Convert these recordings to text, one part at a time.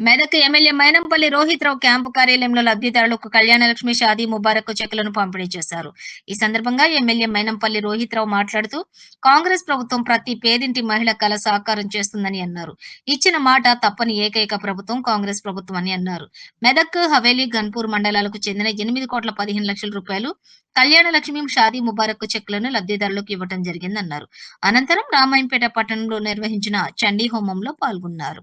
Medak MLA Mynampally Rohit Rao camp కార్యాలయంలో లబ్ధిదారులకు కళ్యాణలక్ష్మి షాదీ ముబారక్ చెక్కులను పంపిణీ చేశారు. ఈ సందర్భంగా ఎమ్మెల్యే మైనంపల్లి రోహిత్ రావు మాట్లాడుతూ కాంగ్రెస్ ప్రభుత్వం ప్రతి పేదింటి మహిళ కల సాకారం చేస్తుందని అన్నారు. ఇచ్చిన మాట తప్పని ఏకైక ప్రభుత్వం కాంగ్రెస్ ప్రభుత్వం అని అన్నారు. మెదక్ హవేలీ గన్పూర్ మండలాలకు చెందిన ఎనిమిది కోట్ల పదిహేను లక్షల రూపాయలు కళ్యాణ లక్ష్మి షాదీ ముబారక్ చెక్కులను లబ్ధిదారులకు ఇవ్వడం జరిగిందన్నారు. అనంతరం రామాయంపేట పట్టణంలో నిర్వహించిన చండీ హోమంలో పాల్గొన్నారు.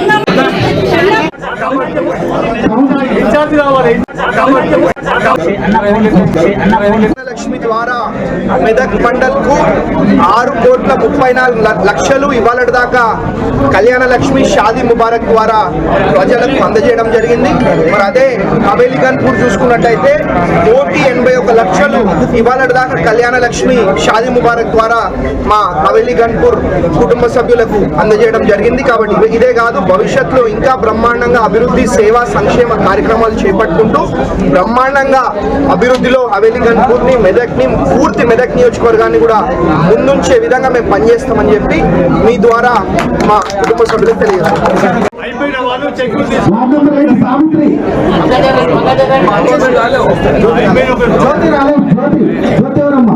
లక్ష్మి ద్వారా మెదక్ మండల్కు ఆరు కోట్ల ముప్పై నాలుగు ల- లక్షలు ఇవాళ దాకా కళ్యాణ లక్ష్మి షాదీ ముబారక్ ద్వారా ప్రజలకు అందజేయడం జరిగింది. మరి అదే హవేలీ గన్పూర్ చూసుకున్నట్టయితే కోటి ఎనభై ఒక లక్షలు ఇవాళ దాకా కళ్యాణ లక్ష్మి షాదీ ముబారక్ ద్వారా మా హవేలీ గన్పూర్ కుటుంబ సభ్యులకు అందజేయడం జరిగింది. కాబట్టి ఇదే కాదు భవిష్యత్తులో ఇంకా బ్రహ్మాండంగా అభివృద్ధి సేవా సంక్షేమ కార్యక్రమాలు చేపట్టుకుంటూ బ్రహ్మాండంగా అభివృద్ధిలో హవేలీ గన్పూర్ని మెదక్ని పూర్తి మెదక్ నియోజకవర్గాన్ని కూడా ముందుంచే విధంగా మేము పనిచేస్తామని చెప్పి మీ ద్వారా మా కుటుంబ సభ్యులకు తెలియజేస్తాం జ్యోతి జ్యోతి జ్యోతి ఎవరమ్మా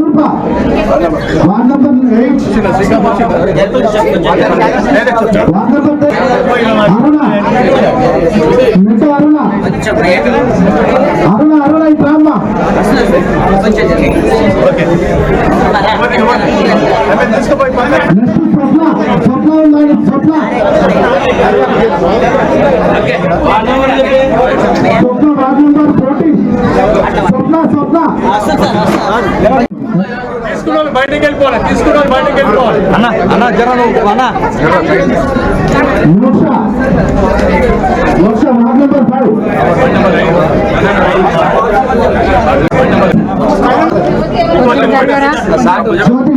ward number eight ward number Aruna Aruna Aruna Aruna ఈ ప్రాంత నెక్స్ట్ స్వప్న స్వప్న ఉందండి Swapna Swapna ward number fourteen Swapna Swapna. బయటకు వెళ్ళిపోవాలి తీసుకున్న బయటకు వెళ్ళిపోవాలి మోక్ష మోక్ష వార్డ్ నెంబర్ ఫైవ్. జ్యోతి